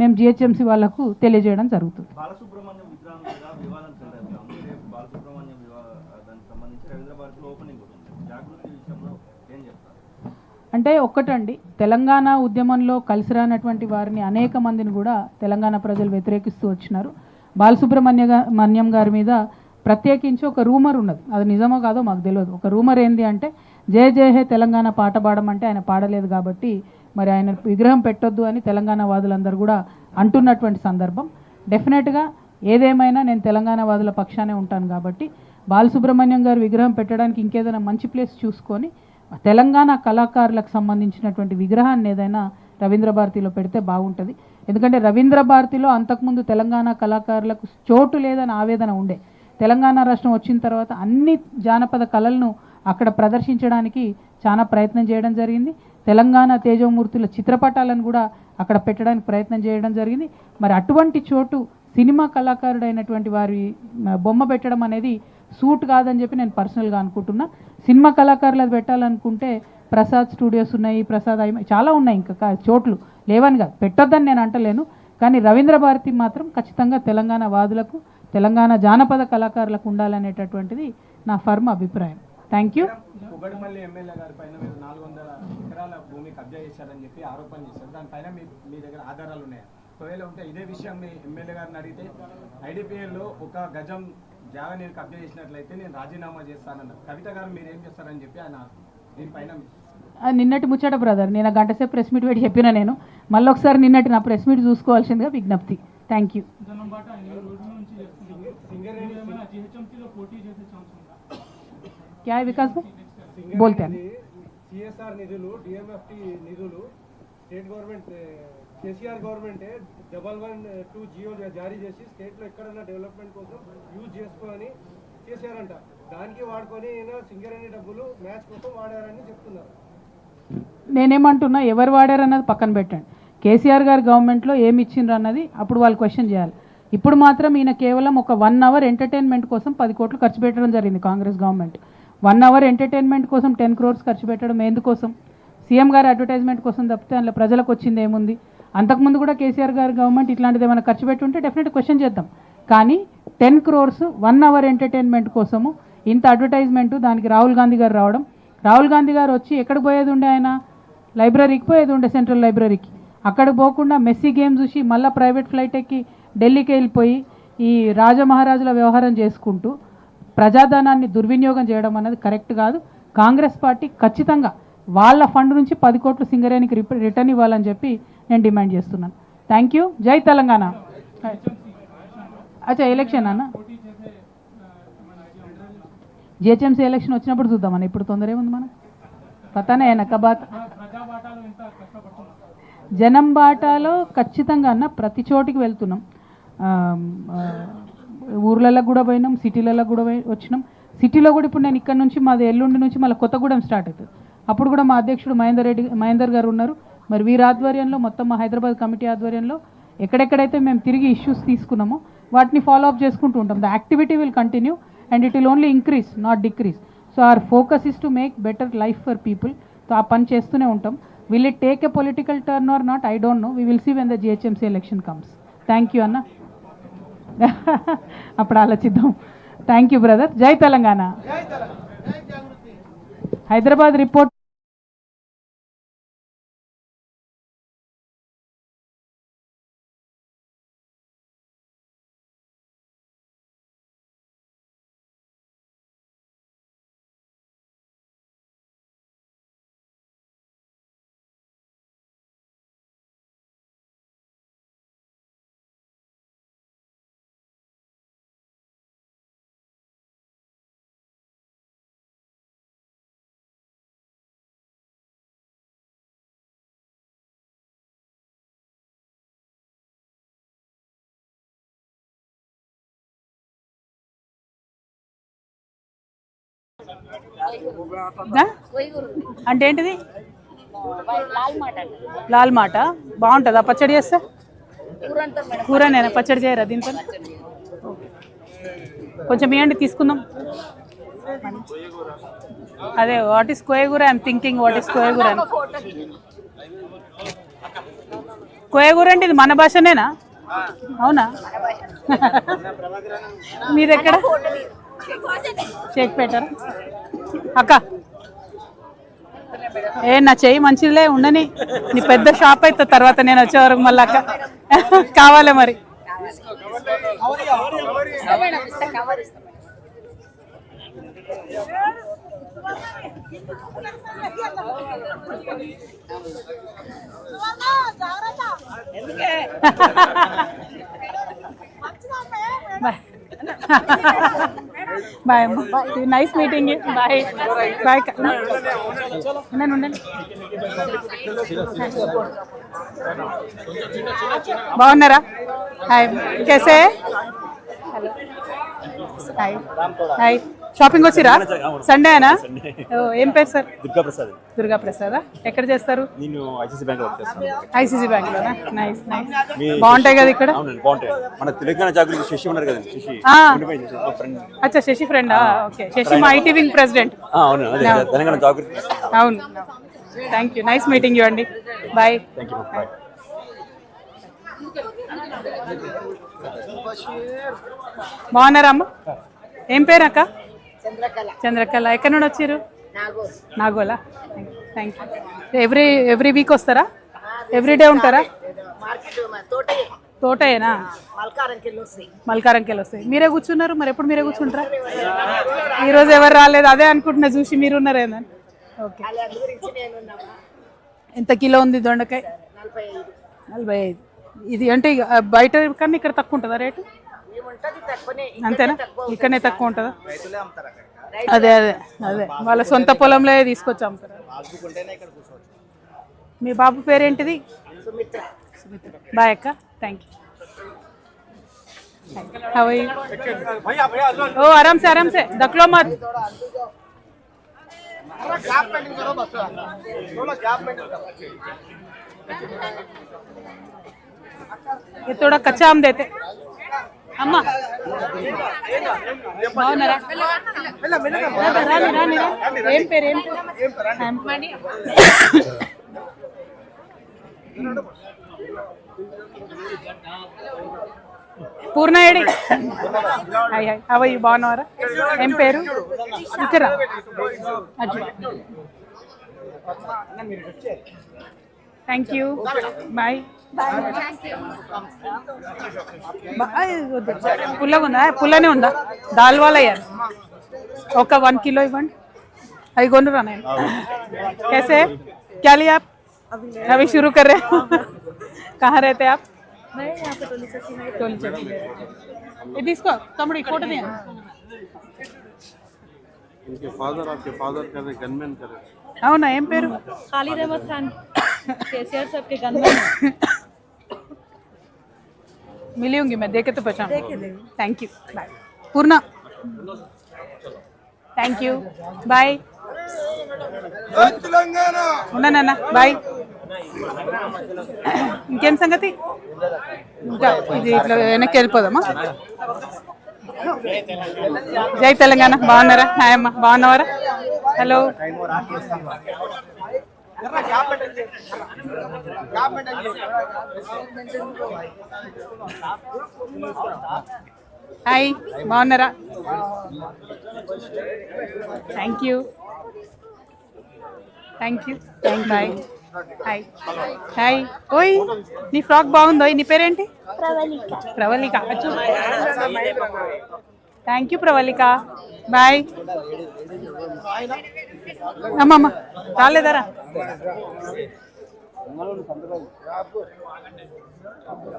మేము జిహెచ్ఎంసీ వాళ్ళకు తెలియజేయడం జరుగుతుంది. అంటే ఒక్కటండి తెలంగాణ ఉద్యమంలో కలిసి రానటువంటి వారిని అనేక మందిని కూడా తెలంగాణ ప్రజలు వ్యతిరేకిస్తూ వచ్చినారు. బాలసుబ్రహ్మణ్య మన్యం గారి మీద ప్రత్యేకించి ఒక రూమర్ ఉన్నది. అది నిజమో కాదో మాకు తెలియదు. ఒక రూమర్ ఏంది అంటే జయ జయ హే తెలంగాణ పాట పాడమంటే ఆయన పాడలేదు కాబట్టి మరి ఆయన విగ్రహం పెట్టొద్దు అని తెలంగాణ వాదులందరూ కూడా అంటున్నటువంటి సందర్భం. డెఫినెట్గా ఏదేమైనా నేను తెలంగాణ వాదుల పక్షానే ఉంటాను కాబట్టి బాలసుబ్రహ్మణ్యం గారు విగ్రహం పెట్టడానికి ఇంకేదైనా మంచి ప్లేస్ చూసుకొని తెలంగాణ కళాకారులకు సంబంధించినటువంటి విగ్రహాన్ని ఏదైనా రవీంద్ర భారతిలో పెడితే బాగుంటుంది. ఎందుకంటే రవీంద్ర భారతిలో అంతకుముందు తెలంగాణ కళాకారులకు చోటు లేదని ఆవేదన ఉండే. తెలంగాణ రాష్ట్రం వచ్చిన తర్వాత అన్ని జానపద కళలను అక్కడ ప్రదర్శించడానికి చాలా ప్రయత్నం చేయడం జరిగింది. తెలంగాణ తేజమూర్తుల చిత్రపటాలను కూడా అక్కడ పెట్టడానికి ప్రయత్నం చేయడం జరిగింది. మరి అటువంటి చోటు సినిమా కళాకారుడైనటువంటి వారి బొమ్మ పెట్టడం అనేది సూట్ కాదని చెప్పి నేను పర్సనల్గా అనుకుంటున్నా. సినిమా కళాకారులు అది పెట్టాలనుకుంటే ప్రసాద్ స్టూడియోస్ ఉన్నాయి ప్రసాద్ ఐ చాలా ఉన్నాయి ఇంకా చోట్లు. లేవని కాదు పెట్టొద్దని నేను అంటలేను. కానీ రవీంద్ర భారతి మాత్రం ఖచ్చితంగా తెలంగాణ వాదులకు తెలంగాణ జానపద కళాకారులకు ఉండాలనేటటువంటిది నా ఫర్మ్ అభిప్రాయం. Thank you. బొగడమల్లి ఎమ్మెల్యే గారి పైన మీరు నాలుగు వందల ఎకరాల భూమి కబ్జా చేశారని చెప్పి ఆరోపణ చేశారు. దానిపైన మీ మీ దగ్గర ఆధారాలు ఉన్నాయా? ఒకవేళ ఉంటే ఇదే విషయం మీ ఎమ్మెల్యే గారిని అడిగితే ఐడిపిఎల్లో ఒక గజం జాగా నేను కబ్జా చేసినట్లయితే నేను రాజీనామా చేస్తానన్న కవిత గారు మీరు ఏం చేస్తారని చెప్పి ఆయన దీనిపైన నిన్నటి ముచ్చట బ్రదర్ నేను గంట సేపు ప్రెస్ మీట్ పెట్టి చెప్పిన నేను. మళ్ళీ ఒకసారి నిన్నటి నా ప్రెస్ మీట్ చూసుకోవాల్సిందిగా విజ్ఞప్తి. థ్యాంక్ యూ క్యా వికాస్ భాయ్ बोलते हैं సిఎస్ఆర్ నిధులు డిఎంఎఫ్టి నిధులు state government KCR government double one two GO జారీ చేసి స్టేట్లో ఎక్కడన్నా డెవలప్మెంట్ కోసం యూజ్ చేసుకోని కేసీఆర్ అంట దానికి వాడుకొని ఈయన సింగరేణి డబ్బులు మ్యాచ్ కోసం వాడారని చెప్తున్నారు నేనేమంటున్నా ఎవరు వాడారన్నది పక్కన పెట్టండి కేసీఆర్ గారి గవర్నమెంట్లో ఏమి ఇచ్చిండ్రు అన్నది అప్పుడు వాళ్ళు క్వశ్చన్ చేయాలి ఇప్పుడు మాత్రం ఈయన కేవలం ఒక వన్ అవర్ ఎంటర్టైన్మెంట్ కోసం పది కోట్లు ఖర్చు పెట్టడం జరిగింది Congress government One hour entertainment కోసం టెన్ క్రోర్స్ ఖర్చు పెట్టడం ఎందుకోసం? సీఎం గారి అడ్వర్టైజ్మెంట్ కోసం తప్పితే అందులో ప్రజలకు వచ్చింది ఏముంది? అంతకుముందు కూడా కేసీఆర్ గారు గవర్నమెంట్ ఇట్లాంటిది ఏమైనా ఖర్చు పెట్టి ఉంటే డెఫినెట్ క్వశ్చన్ చేద్దాం. కానీ ten crores one hour entertainment కోసము ఇంత అడ్వర్టైజ్మెంట్ దానికి రాహుల్ గాంధీ గారు రావడం. రాహుల్ గాంధీ గారు వచ్చి ఎక్కడికి పోయేది ఉండే ఆయన? లైబ్రరీకి పోయేది ఉండే సెంట్రల్ లైబ్రరీకి. అక్కడికి పోకుండా మెస్సీ గేమ్ చూసి మళ్ళీ ప్రైవేట్ ఫ్లైట్ ఎక్కి ఢిల్లీకి వెళ్ళిపోయి ఈ రాజమహారాజుల వ్యవహారం చేసుకుంటూ ప్రజాధనాన్ని దుర్వినియోగం చేయడం అనేది కరెక్ట్ కాదు. కాంగ్రెస్ పార్టీ ఖచ్చితంగా వాళ్ళ ఫండ్ నుంచి పది కోట్లు సింగరేణికి రిటర్న్ ఇవ్వాలని చెప్పి నేను డిమాండ్ చేస్తున్నాను. Thank you. జై తెలంగాణ. అచ్చా ఎలక్షన్ అన్న? జిహెచ్ఎంసీ ఎలక్షన్ వచ్చినప్పుడు చూద్దామన్న ఇప్పుడు తొందర ఏముంది మనం పతనే నకబాత్ జనం బాటాలో ఖచ్చితంగా అన్న ప్రతి చోటికి వెళ్తున్నాం. ఊర్లలో కూడా పోయినాం సిటీలలో కూడా పోయి వచ్చినాం. సిటీలో కూడా ఇప్పుడు నేను ఇక్కడ నుంచి మాది ఎల్లుండి నుంచి మళ్ళీ కొత్తగూడెం స్టార్ట్ అవుతుంది అప్పుడు కూడా మా అధ్యక్షుడు మహేందర్ రెడ్డి మహేందర్ గారు ఉన్నారు. మరి వీరి ఆధ్వర్యంలో మొత్తం మా హైదరాబాద్ కమిటీ ఆధ్వర్యంలో ఎక్కడెక్కడైతే మేము తిరిగి ఇష్యూస్ తీసుకున్నామో వాటిని ఫాలో అప్ చేసుకుంటూ ఉంటాం. The activity will continue and it will only increase not decrease so our focus is to make better life for people so ఆ పని చేస్తూనే ఉంటాం. Will it take a political turn or not I don't know we will see when the GHMC election comes thank you అన్న. అప్పుడు ఆలోచిద్దాం. Thank you brother జై Telangana. Hyderabad report. అంటే ఏంటిది? లాల్ మాట. బాగుంటుందా? పచ్చడి చేస్తే? కూర నేను పచ్చడి చేయరా దీంతో? కొంచెం ఇవ్వండి తీసుకుందాం. అదే వాట్ ఈస్ కోయగూర? ఐఎమ్ థింకింగ్ వాట్ ఈస్ కోయగూర అని. కోయగూర అంటే ఇది మన భాషనేనా? అవునా? మీది ఎక్కడ షేక్ పెట్టారా అక్క. ఏ నా చెయ్యి మంచిదిలే ఉండని. నీ పెద్ద షాప్ అయితే తర్వాత నేను వచ్చే వరకు మళ్ళీ అక్క. కావాలే మరి. Bye bye. Nice meeting bye. Bye ఉండండి ఉండండి. బాగున్నారా? హాయ్ కేసే? హలో హాయ్ హాయ్ షాపింగ్ వచ్చిరా? సండేనా ఓ, ఏం పేరు సార్? దుర్గా ప్రసాద్ దుర్గా ప్రసాదా ఎక్కడ చేస్తారు? నేను ఐసీసీ బ్యాంక్ ఐసీసీ బ్యాంక్లోనా? నైస్ నైస్ బాగుంటాయి కదా ఇక్కడ? బాగుంటాయి. మన తెలంగాణ జాగృతి శశి ఉన్నారు కదండి శశి. అచ్చా శశి ఫ్రెండా ఓకే. శశి మా ఐటీ వింగ్ ప్రెసిడెంట్. అవును తెలంగాణ జాగృతి అవును. Thank you nice meeting you అండి బాయ్ థ్యాంక్ యూ బాయ్ బాగున్నారా అమ్మ? ఏం పేరు అక్క? చంద్రకళ. చంద్రకళ. ఎక్కడి నుండి వచ్చారు? నాగోలా. Thank you every every week వస్తారా? ఎవ్రీ డే ఉంటారా? తోటయేనా? మల్కారంకి వెళ్ళి వస్తాయి. మల్కారంకెళ్ళి వస్తాయి. మీరే కూర్చున్నారు? మరి ఎప్పుడు మీరే కూర్చుంటారా? ఈరోజు ఎవరు రాలేదు. అదే అనుకుంటున్నా చూసి మీరు ఉన్నారేందని ఓకే ఎంత కిలో ఉంది దొండకాయ? నలభై ఐదు. ఇది అంటే బయట కన్నా ఇక్కడ తక్కువ ఉంటుందా రేటు? అంతేనా ఇక్కడనే తక్కువ ఉంటుందా అదే అదే అదే వాళ్ళ సొంత పొలంలో తీసుకొచ్చి అమ్ముతారు మీ బాబు పేరేంటిది సుమిత్ర బాయ్ అక్క థ్యాంక్ యూ హౌ ఓ आराम से आराम से दखलो मत ये थोड़ा कच्चा आम देते అమ్మా. బాగున్నారా? రాని రాని ఏం పేరు ఏం పేరు? పూర్ణ ఏడి హాయ్ హాయ్. అవయ్యి బాగున్నారా ఏం పేరు? ఇక్కడ థ్యాంక్ యూ బాయ్ పుల్లగా ఉందా పుల్లనే ఉందా దాల్ వాలా యార్ ఒక వన్ కిలో ఇవ్వండి అవి కొనురా నేను कैसे क्या लिया आप अभी शुरू कर रहे हो कहाँ रहते हैं आप टोली चौकी ये తీసుకో తమ్ముడు ఈ ఫోటో తీయండి इनके फादर आपके फादर करे गनमैन करे అవునా ఏం పేరు खालिद अहमद खान केसीआर साहब के गनमैन मिली होंगी मैं देखे तो पहचान thank you bye Purna thank you bye ఉన్నానన్నా bye ఇంకేం సంగతి ఇంకా ఇది ఇట్లా వెనక్కి వెళ్ళిపోదామా జై తెలంగాణ బాగున్నారా హాయ్ అమ్మ బాగున్నావారా హలో హాయ్ బాగున్నారా? Thank you thank you thank bye hi hi ఓయ్ నీ ఫ్రాక్ బాగుందో నీ పేరేంటి? Pravalika. Thank you Pravalika. Bye అమ్మమ్మ రాలేదారా?